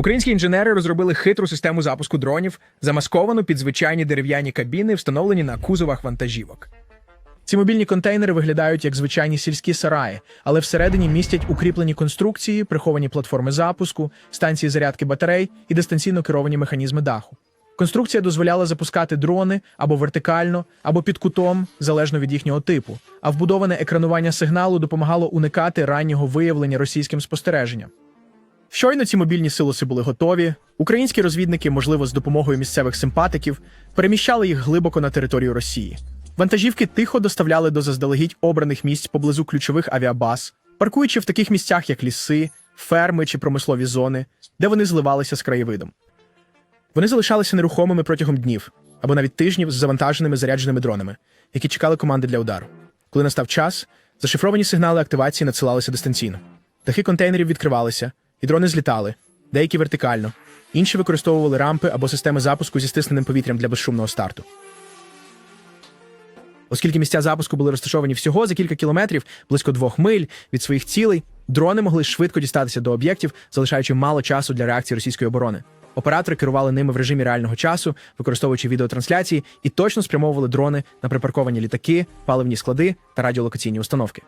Українські інженери розробили хитру систему запуску дронів, замасковану під звичайні дерев'яні кабіни, встановлені на кузовах вантажівок. Ці мобільні контейнери виглядають як звичайні сільські сараї, але всередині містять укріплені конструкції, приховані платформи запуску, станції зарядки батарей і дистанційно керовані механізми даху. Конструкція дозволяла запускати дрони або вертикально, або під кутом, залежно від їхнього типу, а вбудоване екранування сигналу допомагало уникати раннього виявлення російським спостереженням. Щойно ці мобільні силоси були готові. Українські розвідники, можливо, з допомогою місцевих симпатиків, переміщали їх глибоко на територію Росії. Вантажівки тихо доставляли до заздалегідь обраних місць поблизу ключових авіабаз, паркуючи в таких місцях, як ліси, ферми чи промислові зони, де вони зливалися з краєвидом. Вони залишалися нерухомими протягом днів або навіть тижнів з завантаженими зарядженими дронами, які чекали команди для удару. Коли настав час, зашифровані сигнали активації надсилалися дистанційно. Дахи контейнерів відкривалися, і дрони злітали, деякі вертикально, інші використовували рампи або системи запуску зі стисненим повітрям для безшумного старту. Оскільки місця запуску були розташовані всього за кілька кілометрів, близько двох миль від своїх цілей, дрони могли швидко дістатися до об'єктів, залишаючи мало часу для реакції російської оборони. Оператори керували ними в режимі реального часу, використовуючи відеотрансляції, і точно спрямовували дрони на припарковані літаки, паливні склади та радіолокаційні установки.